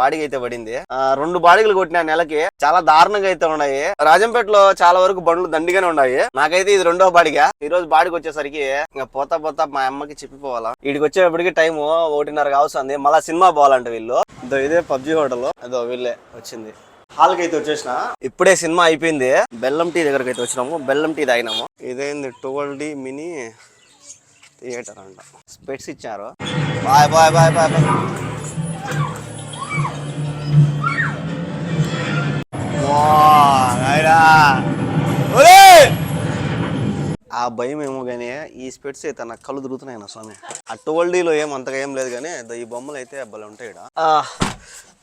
బాడీకి అయితే పడింది. ఆ, రెండు బాడీలు కొట్టిన నెలకి చాలా దారుణంగా అయితే ఉన్నాయి. రాజంపేటలో చాలా వరకు బండ్లు దండిగానే ఉన్నాయి. నాకైతే ఇది రెండో బాడిగా. ఈ రోజు బాడికి వచ్చేసరికి ఇంకా పోతా పోతా మా అమ్మకి చెప్పిపోవాలా. వీడికి వచ్చేటప్పటికి టైం ఒకటిన్నర కావస్తుంది. మళ్ళీ సినిమా పోవాలంట వీళ్ళు. ఇదో ఇదే పబ్జి హోటల్. అదో వీళ్ళే వచ్చింది. హాల్కి అయితే వచ్చేసిన. ఇప్పుడే సినిమా అయిపోయింది. బెల్లం టీ దగ్గరకు అయితే వచ్చినాము. బెల్లం టీ తాగినాము. ఇదేంది ట్వెల్వ్ డి మినీ థియేటర్ అంట. స్పెట్స్ ఇచ్చారు. Bye bye bye bye bye. ఆ భయం ఏమో కానీ ఈ స్పెట్స్ అయితే నాకు కళ్ళు తిరుగుతున్నాయి నా స్వామి. ఆ ట్వెల్వ్ ఏం అంతగా ఏం లేదు కానీ ఈ బొమ్మలు అయితే అబ్బాయి ఉంటాయి ఇక్కడ ఆ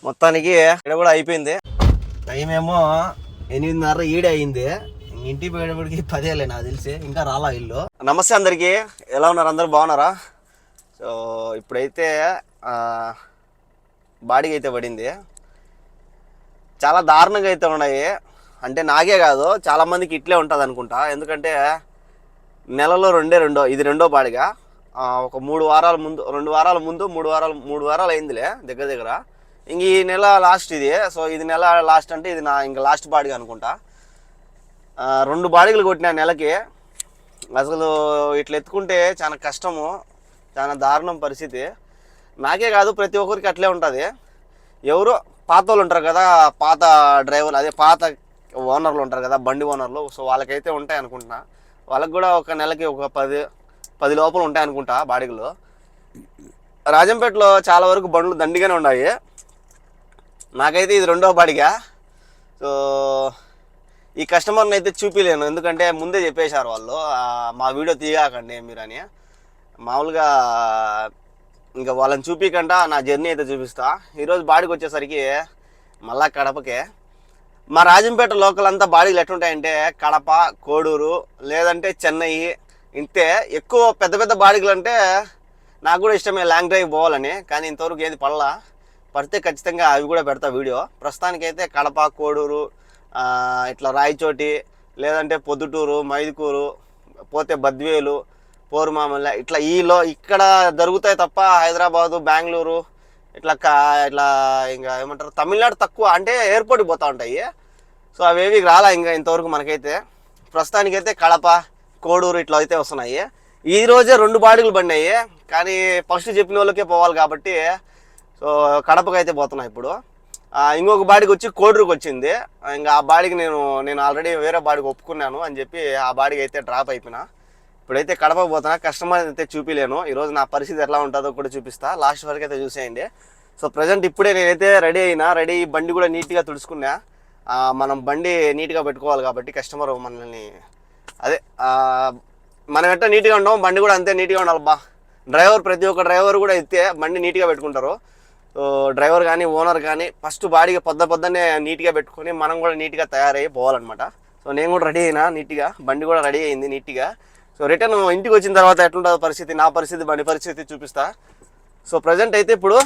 మొత్తానికి ఇక్కడ కూడా అయిపోయింది. టైం ఏమో ఎనిమిదిన్నర ఈడే అయింది. ఇంటికి పోయేటప్పటికి పదేలే నాకు తెలిసి ఇంకా రాలా ఇల్లు నమస్తే అందరికీ. ఎలా ఉన్నారు? అందరూ బాగున్నారా? సో ఇప్పుడైతే బాడీకి అయితే పడింది. చాలా దారుణంగా అయితే ఉన్నాయి. అంటే నాకే కాదు చాలామందికి ఇట్లే ఉంటుంది అనుకుంటా. ఎందుకంటే నెలలో రెండే రెండో ఇది రెండో బాడిగా ఒక మూడు వారాల ముందు రెండు వారాల ముందు మూడు వారాలు మూడు వారాలు అయిందిలే దగ్గర దగ్గర. ఇంక ఈ నెల లాస్ట్ ఇది. సో ఇది నెల లాస్ట్ అంటే ఇది నా ఇంకా లాస్ట్ బాడిగా అనుకుంటా. రెండు బాడిగలు కొట్టిన నెలకి. అసలు ఇట్లా ఎత్తుకుంటే చాలా కష్టము చాలా దారుణం పరిస్థితి. నాకే కాదు ప్రతి ఒక్కరికి అట్లే ఉంటుంది. ఎవరు పాత వాళ్ళు ఉంటారు కదా పాత డ్రైవర్లు అదే పాత ఓనర్లు ఉంటారు కదా బండి ఓనర్లు. సో వాళ్ళకైతే ఉంటాయి అనుకుంటున్నా. వాళ్ళకి కూడా ఒక నెలకి ఒక పది పది లోపల ఉంటాయి అనుకుంటా బాడిగలు రాజంపేటలో చాలా వరకు బండ్లు దండిగానే ఉన్నాయి. నాకైతే ఇది రెండో బాడిగా. సో ఈ కస్టమర్ని అయితే చూపించలేను ఎందుకంటే ముందే చెప్పేశారు వాళ్ళు మా వీడియో తీయకండి మీరని మామూలుగా ఇంకా వాళ్ళని చూపించకుండా నా జర్నీ అయితే చూపిస్తా. ఈరోజు బాడీకి వచ్చేసరికి మళ్ళా కడపకే. మా రాజంపేట లోకల్ అంతా బాడీలు ఎట్లుంటాయంటే కడప కోడూరు లేదంటే చెన్నై. ఇంతే ఎక్కువ పెద్ద పెద్ద బాడీలు అంటే నాకు కూడా ఇష్టమే లాంగ్ డ్రైవ్ పోవాలని కానీ ఇంతవరకు ఏది పడలా. పడితే ఖచ్చితంగా అవి కూడా పెడతా వీడియో. ప్రస్తుతానికైతే కడప కోడూరు ఇట్లా రాయచోటి లేదంటే పొద్దుటూరు మైదుకూరు పోతే బద్వేలు పోరుమామల్ల ఇట్లా ఈలో ఇక్కడ దొరుకుతాయి తప్ప హైదరాబాదు బెంగళూరు ఇట్లా కా ఇట్లా ఇంకా ఏమంటారు తమిళనాడు తక్కువ. అంటే ఎయిర్పోర్ట్కి పోతూ ఉంటాయి. సో అవేవి రాలా ఇంకా ఇంతవరకు మనకైతే. ప్రస్తుతానికైతే కడప కోడూరు ఇట్లా అయితే వస్తున్నాయి. ఈ రోజే రెండు బాడీలు పడినాయి. కానీ ఫస్ట్ చెప్పిన వాళ్ళకే పోవాలి కాబట్టి సో కడపకి అయితే పోతున్నాయి ఇప్పుడు ఇంకొక బాడీకి వచ్చి కోడూరుకి వచ్చింది. ఇంకా ఆ బాడీకి నేను నేను ఆల్రెడీ వేరే బాడీకి ఒప్పుకున్నాను అని చెప్పి ఆ బాడీకి అయితే డ్రాప్ అయిపోయినా. ఇప్పుడైతే కడప పోతున్నా కస్టమర్ అయితే చూపిలేను. ఈరోజు నా పరిస్థితి ఎట్లా ఉంటుందో కూడా చూపిస్తా. లాస్ట్ వరకు అయితే చూసేయండి. సో ప్రజెంట్ ఇప్పుడే నేనైతే రెడీ అయినా రెడీ బండి కూడా నీట్గా తుడుచుకున్నా. మనం బండి నీట్గా పెట్టుకోవాలి కాబట్టి కస్టమర్ మనల్ని అదే మనం ఎట్లా నీట్గా ఉంటాం బండి కూడా అంతే నీట్గా ఉండాలి బా డ్రైవర్ ప్రతి ఒక్క డ్రైవర్ కూడా అయితే బండి నీట్గా పెట్టుకుంటారు. సో డ్రైవర్ కానీ ఓనర్ కానీ ఫస్ట్ బాడీగా పొద్దు పొద్దున్నే నీట్గా పెట్టుకొని మనం కూడా నీట్గా తయారయ్యి పోవాలన్నమాట. సో నేను కూడా రెడీ అయినా నీట్గా బండి కూడా రెడీ అయింది నీట్గా. సో రిటర్న్ ఇంటికి వచ్చిన తర్వాత ఎట్లుంటుందో పరిస్థితి నా పరిస్థితి బండి పరిస్థితి చూపిస్తా. సో ప్రజెంట్ అయితే ఇప్పుడు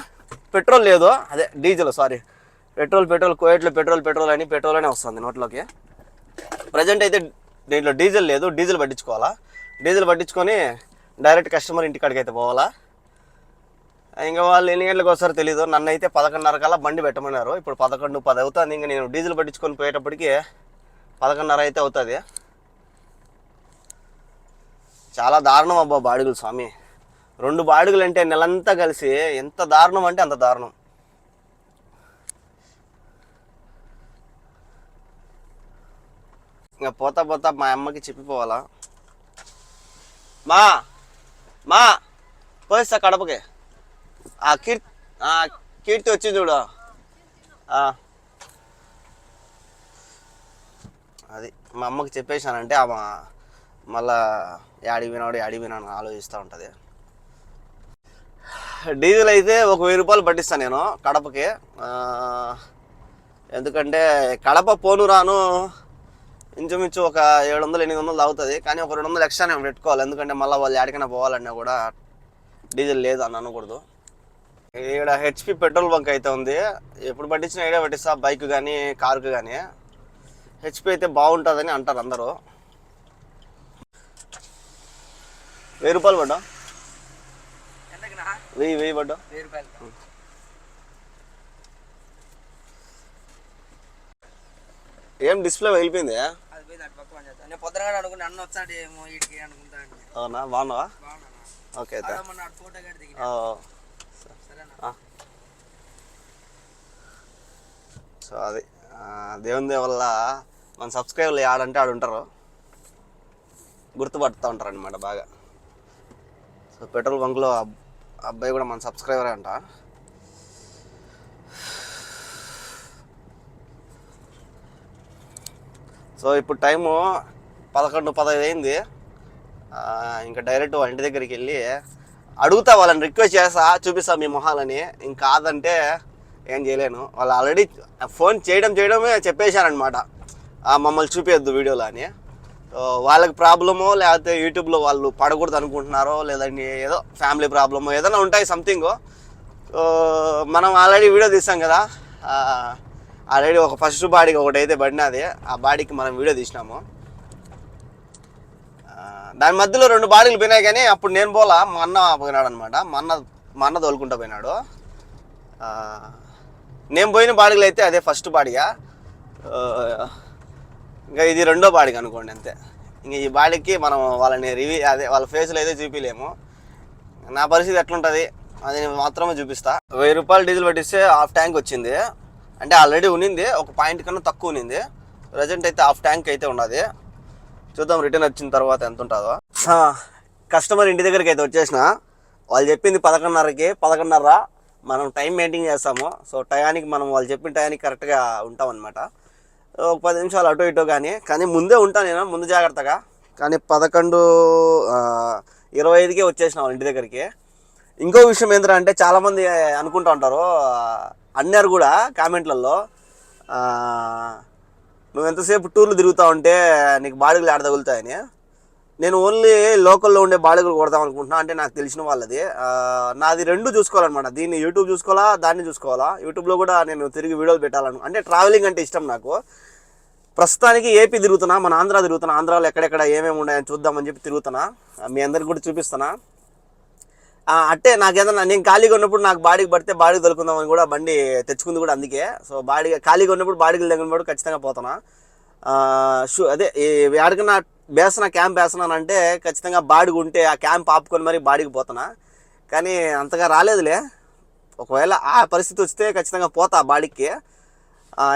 పెట్రోల్ లేదు. అదే డీజిల్ సారీ పెట్రోల్ పెట్రోల్ కోయట్లో పెట్రోల్ పెట్రోల్ అని పెట్రోల్ అనే వస్తుంది నోట్లోకి. ప్రజెంట్ అయితే దీంట్లో డీజిల్ లేదు డీజిల్ పట్టించుకోవాలా? డీజిల్ పట్టించుకొని డైరెక్ట్ కస్టమర్ ఇంటికాడికి అయితే పోవాలా? ఇంకా వాళ్ళు ఎన్ని గంటలకు వస్తారో తెలీదు. నన్ను అయితే పదకొండున్నర కల్లా బండి పెట్టమన్నారు. ఇప్పుడు పదకొండు పది అవుతుంది. ఇంకా నేను డీజిల్ పట్టించుకొని పోయేటప్పటికి పదకొండున్నర అయితే అవుతుంది. చాలా దారుణం అబ్బా బాడుగులు స్వామి. రెండు బాడుగులు అంటే నెలంతా కలిసి ఎంత దారుణం అంటే అంత దారుణం. ఇంకా పోతా పోతా మా అమ్మకి చెప్పిపోవాలా? మా మా పోయిస్తా కడపకి. ఆ కీర్తి ఆ కీర్తి వచ్చి చూడు. అది మా అమ్మకి చెప్పేశానంటే ఆమె మళ్ళా యాడి వినాడు యాడి వినాడు ఆలోచిస్తూ ఉంటుంది. డీజిల్ అయితే ఒక వెయ్యి రూపాయలు పట్టిస్తాను నేను కడపకి. ఎందుకంటే కడప పోను రాను ఇంచుమించు ఒక ఏడు వందలు ఎనిమిది వందలు అవుతుంది కానీ ఒక రెండు వందలు ఎక్స్ట్రా నేను పెట్టుకోవాలి. ఎందుకంటే మళ్ళీ వాళ్ళు ఎక్కడికైనా పోవాలన్నా కూడా డీజిల్ లేదు అని అనకూడదు. ఇక్కడ హెచ్పి పెట్రోల్ బంక్ అయితే ఉంది. ఎప్పుడు పట్టించినా ఐడియా పట్టిస్తా. బైక్ కానీ కారుకు కానీ హెచ్పి అయితే బాగుంటుందని అంటారు అందరూ. వెయ్యి రూపాయలు పడ్డా? వెయ్యి వెయ్యి పడ్డా? ఏం డిస్ప్లే వెళ్ళిపోయింది? అవునా? బాగున్నావా? ఓకే సో అది దేవుని వల్ల మన సబ్స్క్రైబర్లు ఆడంటే ఆడుంటారు. గుర్తుపడుతూ ఉంటారు అనమాట బాగా. సో పెట్రోల్ బంక్లో అబ్బాయి కూడా మన సబ్స్క్రైబరే అంట. సో ఇప్పుడు టైము పదకొండు పదహైదు అయింది. ఇంకా డైరెక్ట్ వాళ్ళ ఇంటి దగ్గరికి వెళ్ళి అడుగుతా వాళ్ళని రిక్వెస్ట్ చేస్తా చూపిస్తా మీ మొహాలని. ఇంకా కాదంటే ఏం చేయలేను. వాళ్ళు ఆల్రెడీ ఫోన్ చేయడం చేయడమే చెప్పేశారనమాట మమ్మల్ని చూపించద్దు వీడియోలో అని. వాళ్ళకి ప్రాబ్లమో లేకపోతే యూట్యూబ్లో వాళ్ళు పడకూడదు అనుకుంటున్నారో లేదంటే ఏదో ఫ్యామిలీ ప్రాబ్లమో ఏదైనా ఉంటాయి సంథింగ్. మనం ఆల్రెడీ వీడియో తీసాం కదా. ఆల్రెడీ ఒక ఫస్ట్ బాడీకి ఒకటి అయితే పడినది. ఆ బాడీకి మనం వీడియో తీసినాము. దాని మధ్యలో రెండు బాడీలు పోయినాయి కానీ అప్పుడు నేను పోలా మా అన్న పోయినాడు అనమాట మా అన్న మా అన్న తోలుకుంటా పోయినాడు. నేను పోయిన బాడీలు అయితే అదే ఫస్ట్ బాడీగా ఇంకా ఇది రెండో బాడీకి అనుకోండి అంతే. ఇంక ఈ బాడీకి మనం వాళ్ళని రివ్యూ అదే వాళ్ళ ఫేస్లో అయితే చూపించలేము నా పరిస్థితి ఎట్లుంటుంది? అది నేను మాత్రమే చూపిస్తా. వెయ్యి రూపాయలు డీజిల్ పట్టిస్తే హాఫ్ ట్యాంక్ వచ్చింది. అంటే ఆల్రెడీ ఉన్నింది. ఒక పాయింట్ కన్నా తక్కువ ఉన్నింది. ప్రజెంట్ అయితే హాఫ్ ట్యాంక్ అయితే ఉన్నది. చూద్దాం రిటర్న్ వచ్చిన తర్వాత ఎంత ఉంటుందో. కస్టమర్ ఇంటి దగ్గరికి అయితే వచ్చేసిన. వాళ్ళు చెప్పింది పదకొండున్నరకి పదకొండున్నర. మనం టైం మెయింటైన్ చేస్తాము. సో టయానికి మనం వాళ్ళు చెప్పిన టయానికి కరెక్ట్గా ఉంటామన్నమాట. ఒక పది నిమిషాలు అటు ఇటు కానీ కానీ ముందే ఉంటాను నేను ముందు జాగ్రత్తగా. కానీ పదకొండు ఇరవై ఐదుకే వచ్చేసిన వాళ్ళ ఇంటి దగ్గరికి. ఇంకో విషయం ఏంటంటే అంటే చాలామంది అనుకుంటూ ఉంటారు అన్నారు కూడా కామెంట్లలో నువ్వు ఎంతసేపు టూర్లు తిరుగుతూ ఉంటే నీకు బాడీలు ఆడ తగులుతాయని నేను ఓన్లీ లోకల్లో ఉండే బాలికలు కొడదాం అనుకుంటున్నా. అంటే నాకు తెలిసిన వాళ్ళది. నాది రెండు చూసుకోవాలన్నమాట. దీన్ని యూట్యూబ్ చూసుకోవాలా? దాన్ని చూసుకోవాలా? యూట్యూబ్లో కూడా నేను తిరిగి వీడియోలు పెట్టాలను. అంటే ట్రావెలింగ్ అంటే ఇష్టం నాకు. ప్రస్తుతానికి ఏపీ తిరుగుతున్నా మన ఆంధ్ర తిరుగుతున్నా ఆంధ్రాలో ఎక్కడెక్కడ ఏమేమి ఉన్నాయని చూద్దామని చెప్పి తిరుగుతున్నా. మీ అందరికి కూడా చూపిస్తున్నా. అంటే నాకు ఏదన్నా నేను ఖాళీగా ఉన్నప్పుడు నాకు బాడీకి పడితే బాడీకి దొరుకుందామని కూడా బండి తెచ్చుకుంది కూడా అందుకే. సో బాడీ ఖాళీగా ఉన్నప్పుడు బాడీకి కూడా ఖచ్చితంగా పోతున్నా. షూ అదే ఈ ఎక్కడికన్నా వేస్తున్నా క్యాంప్ వేస్తున్నానంటే ఖచ్చితంగా బాడీకి ఉంటే ఆ క్యాంప్ ఆపుకొని మరి బాడీకి పోతున్నా. కానీ అంతగా రాలేదులే. ఒకవేళ ఆ పరిస్థితి వస్తే ఖచ్చితంగా పోతా బాడీకి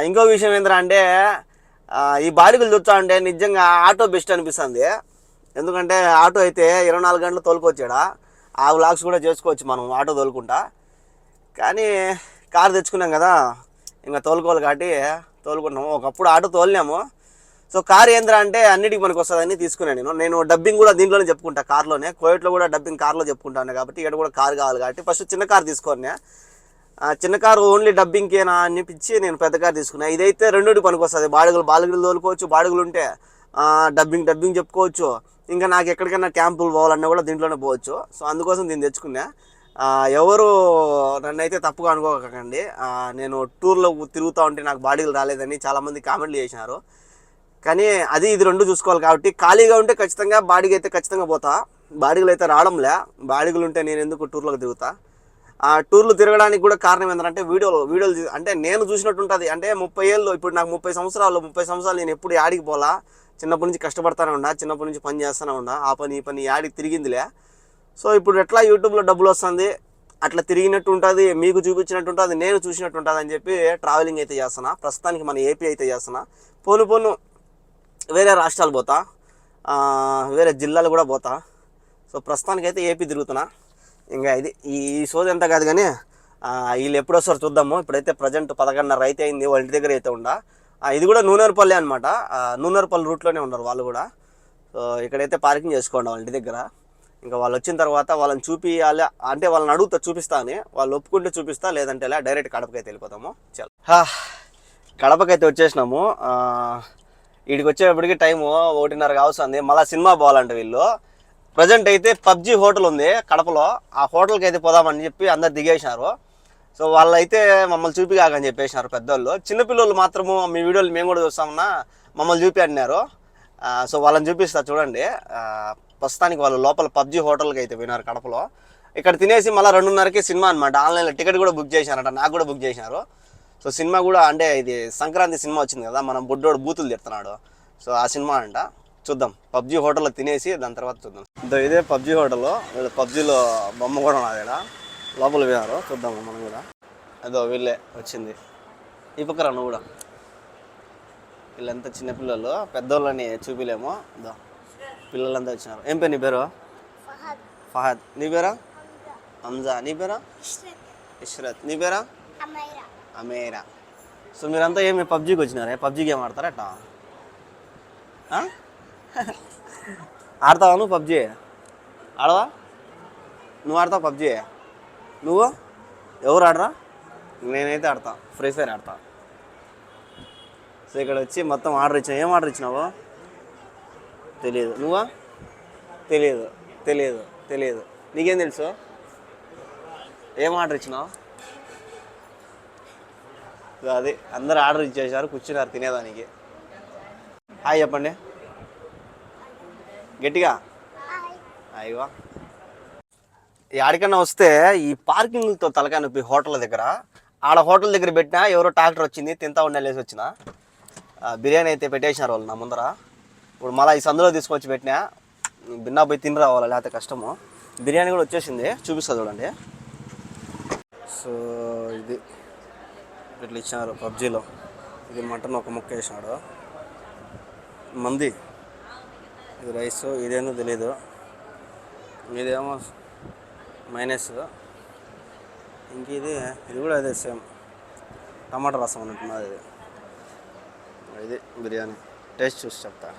ఇంకో విషయం ఏంటంటే అంటే ఈ బాడీలు చూస్తా అంటే నిజంగా ఆటో బెస్ట్ అనిపిస్తుంది. ఎందుకంటే ఆటో అయితే ఇరవై నాలుగు గంటలు తోలుకొచ్చాడా. ఆ వ్లాగ్స్ కూడా చేసుకోవచ్చు మనం ఆటో తోలుకుంటా. కానీ కారు తెచ్చుకున్నాం కదా ఇంకా తోలుకోవాలి కాబట్టి తోలుకుంటున్నాము. ఒకప్పుడు ఆటో తోలినాము. సో కార్ ఏంద్రా అంటే అన్నిటికి మనకు వస్తుందని తీసుకున్నాను నేను. నేను డబ్బింగ్ కూడా దీంట్లోనే చెప్పుకుంటా కార్లోనే. కోయట్లో కూడా డబ్బింగ్ కార్లో చెప్పుకుంటాను కాబట్టి ఇక్కడ కూడా కార్ కావాలి కాబట్టి ఫస్ట్ చిన్న కార్ తీసుకోనే చిన్న కారు ఓన్లీ డబ్బింగ్కేనా అనిపించి నేను పెద్ద కార్ తీసుకున్నా. ఇదైతే రెండుటి పనికి వస్తుంది బాడుగులు బాలుగులు తోలుకోవచ్చు బాడుగులు ఉంటే డబ్బింగ్ డబ్బింగ్ చెప్పుకోవచ్చు. ఇంకా నాకు ఎక్కడికైనా క్యాంపులు పోవాలన్నా కూడా దీంట్లోనే పోవచ్చు. సో అందుకోసం దీన్ని తెచ్చుకున్నా. ఎవరు నన్ను అయితే తప్పుగా అనుకోకండి. నేను టూర్లో తిరుగుతూ ఉంటే నాకు బాడీలు రాలేదని చాలామంది కామెంట్లు చేసినారు. కానీ అది ఇది రెండు చూసుకోవాలి కాబట్టి ఖాళీగా ఉంటే ఖచ్చితంగా బాడీకి అయితే ఖచ్చితంగా పోతా. బాడీలు అయితే రావడంలే. బాడీలు ఉంటే నేను ఎందుకు టూర్లోకి తిరుగుతా? ఆ టూర్లు తిరగడానికి కూడా కారణం ఏంటంటే వీడియోలు వీడియోలు అంటే నేను చూసినట్టు ఉంటుంది. అంటే ముప్పై ఏళ్ళు ఇప్పుడు నాకు ముప్పై సంవత్సరాలు ముప్పై సంవత్సరాలు నేను ఎప్పుడు యాడికి పోలా? చిన్నప్పటి నుంచి కష్టపడతానే ఉండా చిన్నప్పటి నుంచి పని చేస్తూనే ఉండా ఆ పని ఈ పని యాడికి తిరిగిందిలే. సో ఇప్పుడు ఎట్లా యూట్యూబ్లో డబ్బులు వస్తుంది? అట్లా తిరిగినట్టు ఉంటుంది మీకు చూపించినట్టు ఉంటుంది నేను చూసినట్టు ఉంటుంది అని చెప్పి ట్రావెలింగ్ అయితే చేస్తున్నా. ప్రస్తుతానికి మన ఏపీ అయితే చేస్తున్నా. పోను పోను. వేరే రాష్ట్రాలు పోతా. వేరే జిల్లాలు కూడా పోతా. సో ప్రస్తుతానికైతే ఏపీ తిరుగుతున్నా. ఇంకా ఇది ఈ సోది ఎంత కాదు కానీ వీళ్ళు ఎప్పుడు వస్తారో చూద్దాము. ఇప్పుడైతే ప్రజెంట్ పదకొండున్నర అయితే అయింది వాళ్ళ ఇంటి దగ్గర అయితే ఉండా. ఇది కూడా నూనెరపల్లి అనమాట నూనెరపల్లి రూట్లోనే ఉన్నారు వాళ్ళు కూడా. సో ఇక్కడైతే పార్కింగ్ చేసుకోండి వాళ్ళ ఇంటి దగ్గర. ఇంకా వాళ్ళు వచ్చిన తర్వాత వాళ్ళని చూపియాలి అంటే వాళ్ళని అడుగుతా చూపిస్తా అని. వాళ్ళు ఒప్పుకుంటే చూపిస్తా లేదంటే ఇలా డైరెక్ట్ కడపకైతే వెళ్ళిపోతాము. చల్. కడపకైతే వచ్చేసినాము. వీడికి వచ్చేటప్పటికి టైము ఒకటిన్నర కావస్తుంది. మళ్ళీ సినిమా పోవాలంట వీళ్ళు. ప్రజెంట్ అయితే పబ్జి హోటల్ ఉంది కడపలో. ఆ హోటల్కి అయితే పోదామని చెప్పి అందరు దిగేసినారు. సో వాళ్ళైతే మమ్మల్ని చూపిగాకని చెప్పేసినారు పెద్దోళ్ళు. చిన్నపిల్లలు మాత్రము మీ వీడియోలు మేము కూడా చూస్తామన్నా మమ్మల్ని చూపి అన్నారు సో వాళ్ళని చూపిస్తా చూడండి. ప్రస్తుతానికి వాళ్ళు లోపల పబ్జి హోటల్కి అయితే పోయినారు కడపలో. ఇక్కడ తినేసి మళ్ళీ రెండున్నరకి సినిమా అనమాట ఆన్లైన్లో టికెట్ కూడా బుక్ చేశారంట. నాకు కూడా బుక్ చేశారు సో సినిమా కూడా అంటే ఇది సంక్రాంతి సినిమా వచ్చింది కదా మనం బుడ్డోడు బూతులు తిడుతున్నాడు. సో ఆ సినిమా అంట. చూద్దాం. పబ్జీ హోటల్లో తినేసి దాని తర్వాత చూద్దాం. ఇదో ఇదే పబ్జీ హోటల్ వీళ్ళు పబ్జీలో బొమ్మ కూడా ఉన్నది ఇక్కడ లోపల పోయారు చూద్దాం మనం కూడా. అదో వీళ్ళే వచ్చింది. ఈ పక్కన నువ్వు కూడా. వీళ్ళంతా చిన్నపిల్లలు పెద్దోళ్ళని చూపిలేమో. ఇదో పిల్లలంతా వచ్చినారు. ఏం పేరు నీ పేరు? ఫహద్. నీ పేరా? హంజా. నీ పేరా? ఇష్రత్. నీ పేరా? అమేరా. సో మీరంతా ఏమి పబ్జీకి వచ్చినారా? పబ్జీ గేమ్ ఆడతారా అట్లా ఆడతావా నువ్వు పబ్జీ? ఆడవా? నువ్వు ఆడతావు పబ్జీ? నువ్వు? ఎవరు ఆడరా? నేనైతే ఆడతా. ఫ్రీ ఫైర్ ఆడతా. సో ఇక్కడ వచ్చి మొత్తం ఆర్డర్ ఇచ్చావు ఏం ఆర్డర్ ఇచ్చినావు? తెలియదు నువ్వా? తెలియదు తెలియదు తెలియదు నీకేం తెలుసు? ఏం ఆర్డర్ ఇచ్చినావు? అది అందరు ఆర్డర్ ఇచ్చేసారు కూర్చున్నారు తినేదానికి. హాయ్ చెప్పండి. గట్టిగా? అయ్యవా ఆడికన్నా వస్తే ఈ పార్కింగ్తో తలకాయ నొప్పి హోటల్ దగ్గర ఆడ హోటల్ దగ్గర పెట్టినా ఎవరో ట్రాక్టర్ వచ్చింది తింటా ఉండలేసి వచ్చిన. బిర్యానీ అయితే పెట్టేసినారు వాళ్ళు నా ముందర. ఇప్పుడు మళ్ళీ ఈ సందులో తీసుకొచ్చి పెట్టినా బిన్నా పోయి తిని రావాలి లేకపోతే కష్టము. బిర్యానీ కూడా వచ్చేసింది చూపిస్తా చూడండి. సో ఇది. ఇట్లా ఇచ్చినారు పబ్జీలో. ఇది మటన్ ఒక ముక్క వేసినాడు. మంది. ఇది రైస్ ఇదేందో తెలియదు ఇదేమో మైనస్. ఇంక ఇది ఇది కూడా అదే సేమ్. టమాటా రసం అన్నట్టున్నది ఇది ఇది బిర్యానీ. టేస్ట్ చూసి చెప్తా.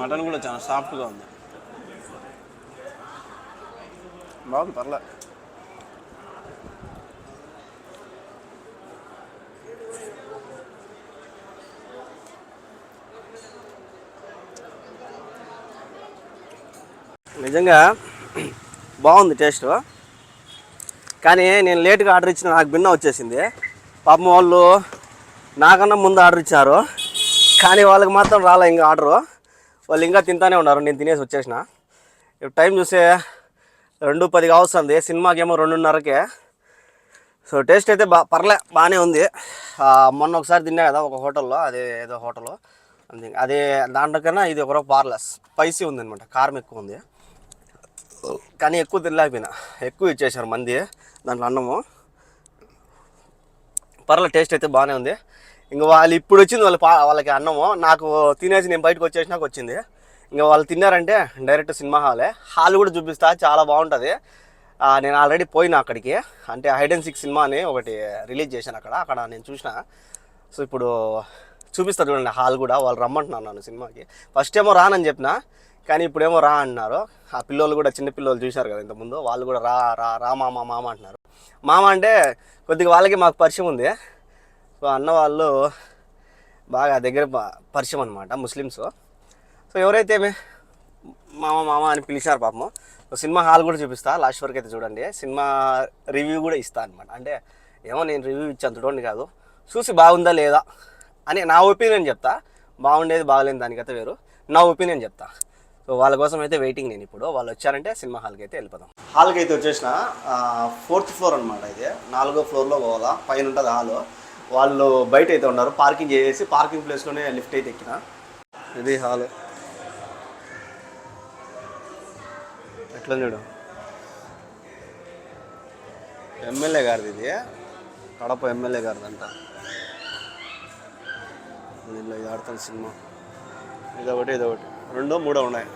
మటన్ కూడా చాలా సాఫ్ట్గా ఉంది. బాగుంది పర్లే. నిజంగా బాగుంది టేస్ట్. కానీ నేను లేట్గా ఆర్డర్ ఇచ్చిన నాకు భిన్న వచ్చేసింది. పాపం వాళ్ళు నాకన్నా ముందు ఆర్డర్ ఇచ్చారు. కానీ వాళ్ళకి మాత్రం రాలే ఇంకా ఆర్డరు. వాళ్ళు ఇంకా తింటానే ఉన్నారు నేను తినేసి వచ్చేసిన. ఇప్పుడు టైం చూస్తే రెండు పది కావస్తుంది సినిమాకేమో రెండున్నరకే. సో టేస్ట్ అయితే బా పర్లే బాగానే ఉంది. మొన్న ఒకసారి తిన్నా కదా ఒక హోటల్లో అదే ఏదో హోటల్లో అంతే అదే దాంట్లోకైనా ఇది ఒక పార్లెస్. స్పైసీ ఉంది అనమాట కారం ఎక్కువ ఉంది. కానీ ఎక్కువ తినలేకపోయినా. ఎక్కువ ఇచ్చేసారు మంది దాంట్లో అన్నము. పర్లే టేస్ట్ అయితే బాగానే ఉంది. ఇంకా వాళ్ళు ఇప్పుడు వచ్చింది వాళ్ళ పా వాళ్ళకి అన్నము. నాకు తినేసి నేను బయటకు వచ్చేసినాక వచ్చింది. ఇంకా వాళ్ళు తిన్నారంటే డైరెక్ట్ సినిమా హాలే. హాల్ కూడా చూపిస్తా చాలా బాగుంటుంది. నేను ఆల్రెడీ పోయినా అక్కడికి. అంటే హైడ్ అండ్ సిక్స్ సినిమా అని ఒకటి రిలీజ్ చేశాను అక్కడ. అక్కడ నేను చూసిన. సో ఇప్పుడు చూపిస్తారు చూడండి హాల్ కూడా. వాళ్ళు రమ్మంటున్నారు నన్ను సినిమాకి. ఫస్ట్ ఏమో రానని చెప్పిన కానీ ఇప్పుడేమో రా అన్నారు. ఆ పిల్లలు కూడా చిన్న పిల్లోళ్ళు చూశారు కదా ఇంతకుముందు వాళ్ళు కూడా రా రా రా మామ మామ అంటున్నారు. మామ అంటే కొద్దిగా వాళ్ళకి మాకు పరిచయం ఉంది. సో అన్న వాళ్ళు బాగా దగ్గర పరిచయం అనమాట ముస్లిమ్స్. సో ఎవరైతే మామ మామ అని పిలిచారు పాపము సో సినిమా హాల్ కూడా చూపిస్తా లాస్ట్ వరకు అయితే చూడండి. సినిమా రివ్యూ కూడా ఇస్తా అనమాట అంటే ఏమో నేను రివ్యూ ఇచ్చాను చూడండి కాదు. చూసి బాగుందా లేదా అని నా ఒపీనియన్ చెప్తా. బాగుండేది బాగలేని దానికైతే వేరు. నా ఒపీనియన్ చెప్తా. సో వాళ్ళ కోసం అయితే వెయిటింగ్ నేను ఇప్పుడు. వాళ్ళు వచ్చారంటే సినిమా హాల్కి అయితే వెళ్ళిపోదాం. హాల్కి అయితే వచ్చేసిన ఫోర్త్ ఫ్లోర్ అనమాట ఇది. నాలుగో ఫ్లోర్లో పోవాలా? పైన ఉంటుంది హాలు. వాళ్ళు బయట అయితే ఉన్నారు పార్కింగ్ చేసేసి పార్కింగ్ ప్లేస్లోనే లిఫ్ట్ అయితే ఎక్కిన. ఇది హాల్. ఎట్లా చూడు? ఎమ్మెల్యే గారిది ఇది. కడప ఎమ్మెల్యే గారిది అంట దీంట్లో ఇది ఆడుతున్న సినిమా. ఇదొకటి ఇదొకటి రెండో మూడో ఉన్నాయి.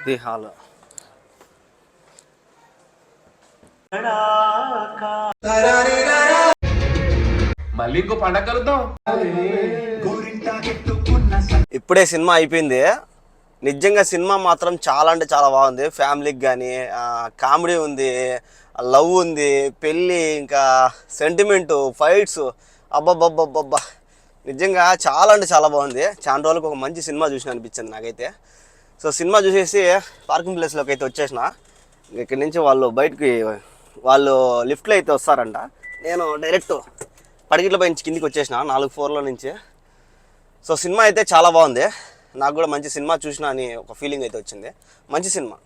ఇది హాల్. మళ్ళీ ఇంకో పండగ కలుద్దాం. ఇప్పుడే సినిమా అయిపోయింది. నిజంగా సినిమా మాత్రం చాలా అంటే చాలా బాగుంది. ఫ్యామిలీకి కానీ కామెడీ ఉంది లవ్ ఉంది పెళ్ళి ఇంకా సెంటిమెంటు ఫైట్స్ అబ్బబ్బబ్బబ్బబ్బా. నిజంగా చాలా అంటే చాలా బాగుంది. చాలా రోజులకు ఒక మంచి సినిమా చూసిన అనిపించింది నాకైతే. సో సినిమా చూసేసి పార్కింగ్ ప్లేస్లోకి అయితే వచ్చేసిన. ఇక్కడి నుంచి వాళ్ళు బయటికి వాళ్ళు లిఫ్ట్లో అయితే వస్తారంట. నేను డైరెక్ట్ పడిగిట్ల పై నుంచి కిందికి వచ్చేసిన నాలుగు ఫోర్లో నుంచి. సో సినిమా అయితే చాలా బాగుంది. నాకు కూడా మంచి సినిమా చూసిన అని ఒక ఫీలింగ్ అయితే వచ్చింది. మంచి సినిమా.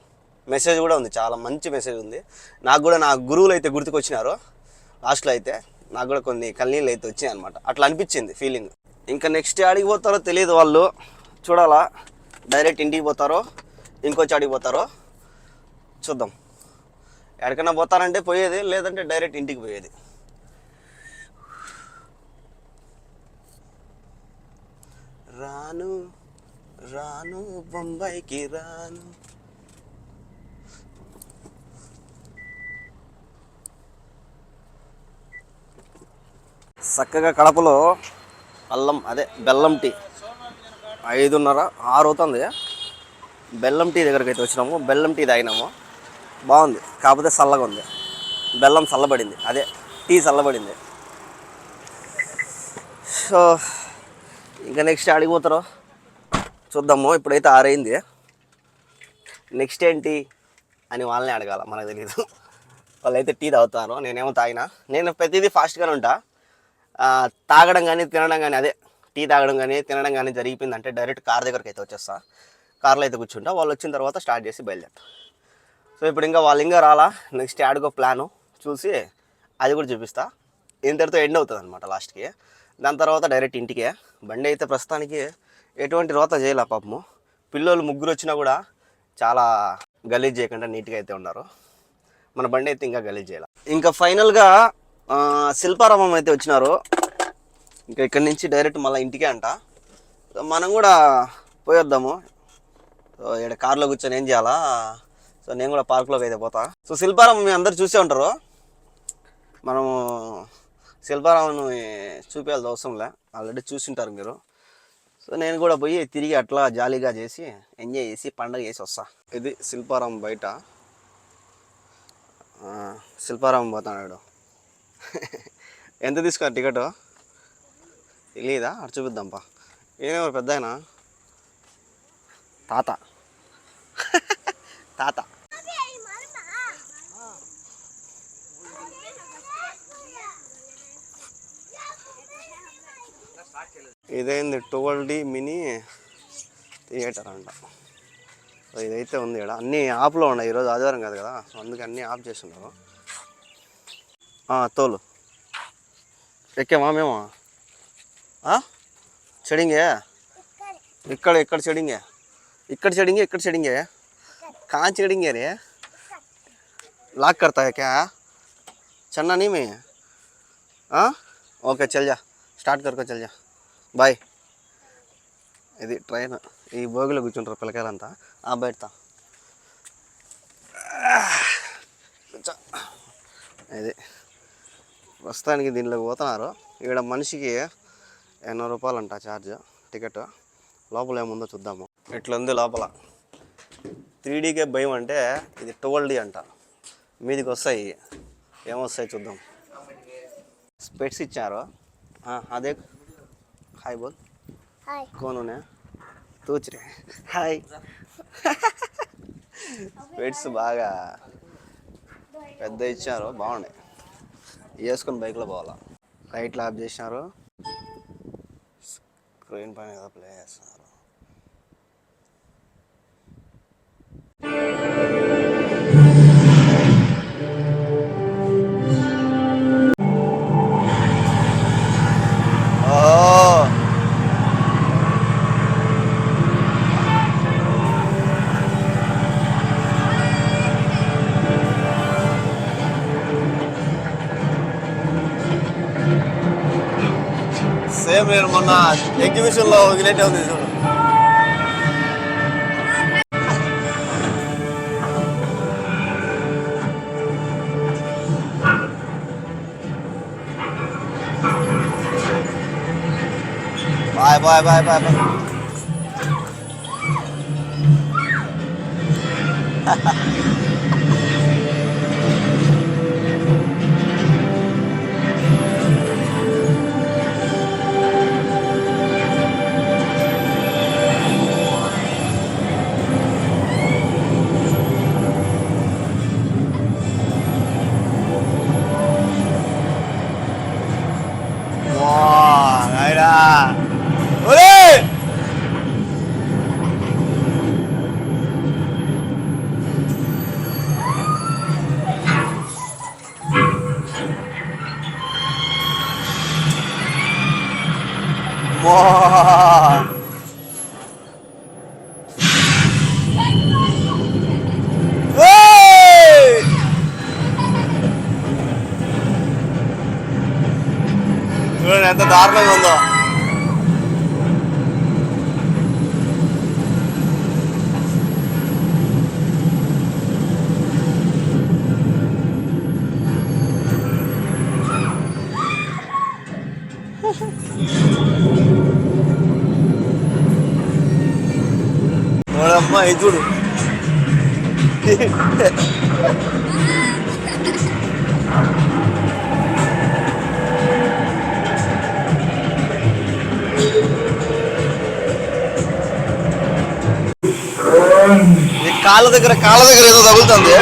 మెసేజ్ కూడా ఉంది చాలా మంచి మెసేజ్ ఉంది. నాకు కూడా నా గురువులు అయితే గుర్తుకొచ్చినారు. లాస్ట్లో అయితే నాకు కూడా కొన్ని కన్నీళ్ళు అయితే వచ్చాయి అనమాట అట్లా అనిపించింది ఫీలింగ్ ఇంకా నెక్స్ట్ ఆడికి పోతారో తెలియదు వాళ్ళు. చూడాలా. డైరెక్ట్ ఇంటికి పోతారో ఇంకొచ్చి ఆడికి పోతారో. చూద్దాం. ఎక్కడికైనా పోతారంటే పోయేది లేదంటే డైరెక్ట్ ఇంటికి పోయేది. రాను రాను బొంబాయికి రాను. చక్కగా కడపలో అల్లం అదే బెల్లం టీ. ఐదున్నర ఆరు అవుతుంది బెల్లం టీ దగ్గరికి అయితే వచ్చినాము. బెల్లం టీ తాగినాము. బాగుంది. కాకపోతే చల్లగా ఉంది. బెల్లం చల్లబడింది. అదే టీ చల్లబడింది. సో ఇంకా నెక్స్ట్ అడిగిపోతారో చూద్దాము. ఇప్పుడైతే ఆరైంది. నెక్స్ట్ ఏంటి అని వాళ్ళని అడగాల. మనకు తెలియదు వాళ్ళైతే టీ తాగుతారు. నేనేమో తాగినా. నేను ప్రతిదీ ఫాస్ట్గానే ఉంటా. తాగడం కానీ తినడం కానీ అదే టీ తాగడం కానీ తినడం కానీ జరిగిపోయిందంటే డైరెక్ట్ కార్ దగ్గరికి అయితే వచ్చేస్తా. కార్లో అయితే కూర్చుంటా. వాళ్ళు వచ్చిన తర్వాత స్టార్ట్ చేసి బయలుదేరు సో ఇప్పుడు ఇంకా వాళ్ళు ఇంకా రాలా? నెక్స్ట్ యాడ్కో ప్లాను చూసి అది కూడా చూపిస్తా. ఇంతటితో ఎండ్ అవుతుంది అనమాట లాస్ట్కి దాని తర్వాత డైరెక్ట్ ఇంటికే. బండి అయితే ప్రస్తుతానికి ఎటువంటి రోత చేయాల పాపము. పిల్లలు ముగ్గురు వచ్చినా కూడా చాలా గలీజ్ చేయకుండా నీట్గా అయితే ఉన్నారు. మన బండి అయితే ఇంకా గలీజ్ చేయాలి. ఇంకా ఫైనల్గా శిల్పారామం అయితే వచ్చినారు. ఇంకా ఇక్కడి నుంచి డైరెక్ట్ మళ్ళీ ఇంటికే అంట. మనం కూడా పోయొద్దాము. ఇక్కడ కార్లో కూర్చొని ఏం చేయాలా? సో నేను కూడా పార్క్లోకి అయితే పోతా. సో శిల్పారామం మీ అందరు చూసే ఉంటారు. మనము శిల్పారామని చూపించాల్సిన అవసరంలే ఆల్రెడీ చూసింటారు మీరు. సో నేను కూడా పోయి తిరిగి అట్లా జాలీగా చేసి ఎంజాయ్ చేసి పండగ చేసి వస్తా. ఇది శిల్పారామం బయట. శిల్పారామం పోతాడు ఎంత తీసుకున్నారు టికెట్? తెలియదా అటు చూపిద్దాంపా ఏమేమో పెద్ద తాత. తాత. ఇదైంది ట్వల్ డి మినీ థియేటర్ అంట. ఇదైతే ఉంది ఇక్కడ. అన్నీ ఆఫ్లో ఉన్నాయి ఈరోజు ఆదివారం కాదు కదా. అందుకే అన్నీ ఆఫ్ చేస్తున్నారు. తోలు. ఎక్కేమా మేము. చెడింగే ఇక్కడ ఇక్కడ చెడింగే ఇక్కడ చెడింగే ఇక్కడ చెడింగే కా చెడింగే రే? లాక్ కడతా ఎక్కా. చన్నా నీ మీ ఓకే చల్జా స్టార్ట్ కరకో చల్జా బాయ్. ఇది ట్రైన్. ఈ భోగిలో కూర్చుంటారు పిల్లకాయలంతా. ఆ బయట ఇది. ప్రస్తుతానికి దీనిలోకి పోతున్నారు. ఇక్కడ మనిషికి ఎన్నో రూపాయలు అంట ఛార్జ్ టికెట్. లోపల ఏముందో చూద్దాము. ఇట్లుంది ఉంది లోపల త్రీడీకే భయం అంటే ఇది ట్వెల్వ్ డీ అంట. మీదికి వస్తాయి ఏమొస్తాయి చూద్దాం. స్పెట్స్ ఇచ్చారు. అదే హాయ్ బోల్ हाय కోనునే తూచిరే హాయ్ స్పెట్స్ బాగా పెద్ద ఇచ్చారు బాగున్నాయి. వేసుకొని బైక్లో పోవాలా. లైట్లు ఆఫ్ చేసినారు. స్క్రీన్ పైన ఏదో ప్లే చేస్తున్నారు. సేమ్ నేను మొన్న ఎగ్జిబిషన్లో వదిలేటే ఉంది చూడు బాయ్ బాయ్ బాయ్ బాయ్ ఇది చూడు. కాళ్ళ దగ్గర కాళ్ళ దగ్గర ఏదో తగులుతుంది.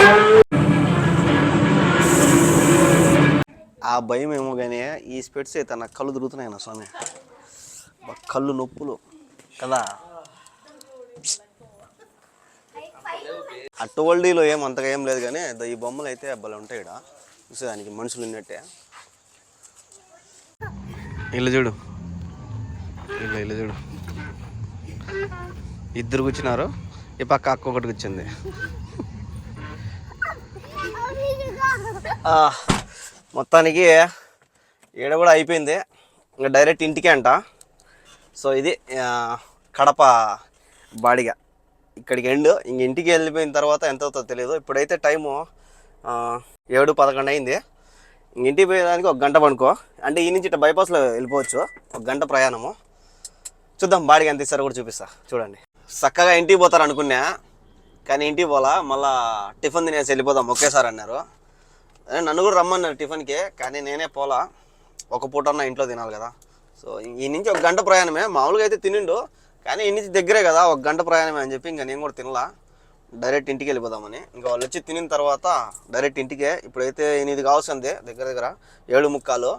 ఆ భయం ఏమో కానీ ఈ స్పెట్స్ అయితే నా కళ్ళు తిరుగుతున్నాయి నా స్వామి. కళ్ళు నొప్పులు. కదా? అట్టోల్డీలో ఏం అంతగా ఏం లేదు కానీ ఈ బొమ్మలు అయితే భలే ఉంటాయి ఇక్కడ చూసేదానికి మనుషులు ఉన్నట్టే. ఇల్లు చూడు. ఇల్లు ఇల్లు చూడు. ఇద్దరు కూర్చున్నారు. ఈ పక్క అక్క ఒకటి కూర్చుంది. ఆ, మొత్తానికి ఈడ కూడా అయిపోయింది. ఇంకా డైరెక్ట్ ఇంటికే అంట. సో ఇది ఆ, కడప బాడిగ. ఇక్కడికి ఎండ్ ఇంక ఇంటికి వెళ్ళిపోయిన తర్వాత ఎంత అవుతుందో తెలియదు ఇప్పుడైతే టైము ఏడు పదకొండు అయింది. ఇంక ఇంటికి పోయేదానికి ఒక గంట పనుకో. అంటే ఈ నుంచి ఇట్లా బైపాస్లో వెళ్ళిపోవచ్చు. ఒక గంట ప్రయాణము. చూద్దాం బాడికి ఎంత ఇస్తారో కూడా చూపిస్తా. చూడండి. చక్కగా ఇంటికి పోతారు అనుకున్నా. కానీ ఇంటికి పోలా. మళ్ళా టిఫిన్ తినేసి వెళ్ళిపోదాం. ఒకేసారి అన్నారు. అదే నన్ను కూడా రమ్మన్నారు టిఫిన్కి. కానీ నేనే పోలా. ఒక పూట అన్న ఇంట్లో తినాలి కదా. సో ఈ నుంచి ఒక గంట ప్రయాణమే. మామూలుగా అయితే తినిండు. కానీ ఈ దగ్గరే కదా ఒక గంట ప్రయాణమే అని చెప్పి ఇంకా నేను కూడా తినలా. డైరెక్ట్ ఇంటికి వెళ్ళిపోదామని. ఇంకా వాళ్ళు వచ్చి తినిన తర్వాత డైరెక్ట్ ఇంటికే. ఇప్పుడైతే ఎనిమిది కావాల్సిందే దగ్గర దగ్గర ఏడు ముక్కాలు.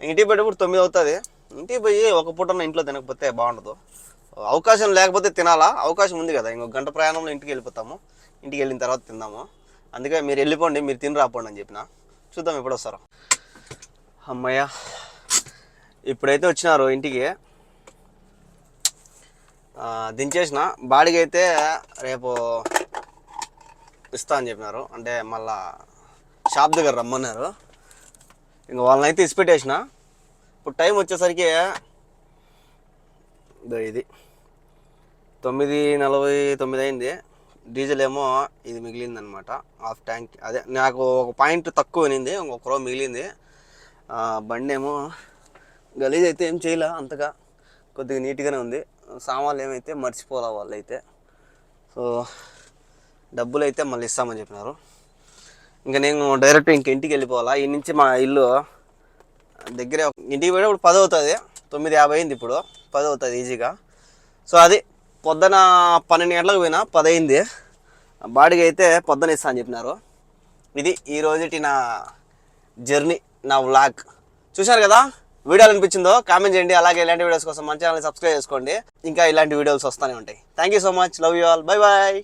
ఇంటికి పోయేటప్పుడు తొమ్మిది అవుతుంది. ఇంటికి పోయి ఒక పూటన్న ఇంట్లో తినకపోతే బాగుండదు. అవకాశం లేకపోతే తినాలా? అవకాశం ఉంది కదా. ఇంకొక గంట ప్రయాణంలో ఇంటికి వెళ్ళిపోతాము. ఇంటికి వెళ్ళిన తర్వాత తిందాము. అందుకే మీరు వెళ్ళిపోండి మీరు తిని రాపోండి అని చెప్పిన. చూద్దాం ఎప్పుడు వస్తారో అమ్మయ్య. ఇప్పుడైతే వచ్చినారు ఇంటికి. దించేసిన. బాడీకి అయితే రేపు ఇస్తా అని చెప్పినారు. అంటే మళ్ళా షాప్ దగ్గర రమ్మన్నారు. ఇంకా వాళ్ళని అయితే ఇసిపెట్టేసిన. ఇప్పుడు టైం వచ్చేసరికి ఇది తొమ్మిది నలభై తొమ్మిది అయింది. డీజిల్ ఏమో ఇది మిగిలింది అనమాట హాఫ్ ట్యాంక్. అదే నాకు ఒక పాయింట్ తక్కువ అనింది ఇంకొక రో మిగిలింది. బండి ఏమో గలీజ్ అయితే ఏం చేయలే అంతగా. కొద్దిగా నీట్గానే ఉంది. సామాన్లు ఏమైతే మర్చిపోలే వాళ్ళు అయితే సో డబ్బులు అయితే మళ్ళీ ఇస్తామని చెప్పినారు. ఇంకా నేను డైరెక్ట్ ఇంక ఇంటికి వెళ్ళిపోవాలా. ఈ నుంచి మా ఇల్లు దగ్గరే ఇంటికి పోయినప్పుడు పది అవుతుంది తొమ్మిది యాభై అయింది ఇప్పుడు. పది అవుతుంది ఈజీగా. సో అది పొద్దున పన్నెండు గంటలకు పోయినా పది అయింది బాడీకి అయితే పొద్దున ఇస్తా అని చెప్పినారు. ఇది ఈ రోజుటి నా జర్నీ నా వ్లాగ్. చూశారు కదా? వీడియోలు అనిపించిందో కామెంట్ చేయండి. అలాగే ఇలాంటి వీడియోస్ కోసం మన ఛానల్ సబ్స్క్రైబ్ చేసుకోండి. ఇంకా ఇలాంటి వీడియోస్ వస్తూనే ఉంటాయి. Thank you so much love you all bye bye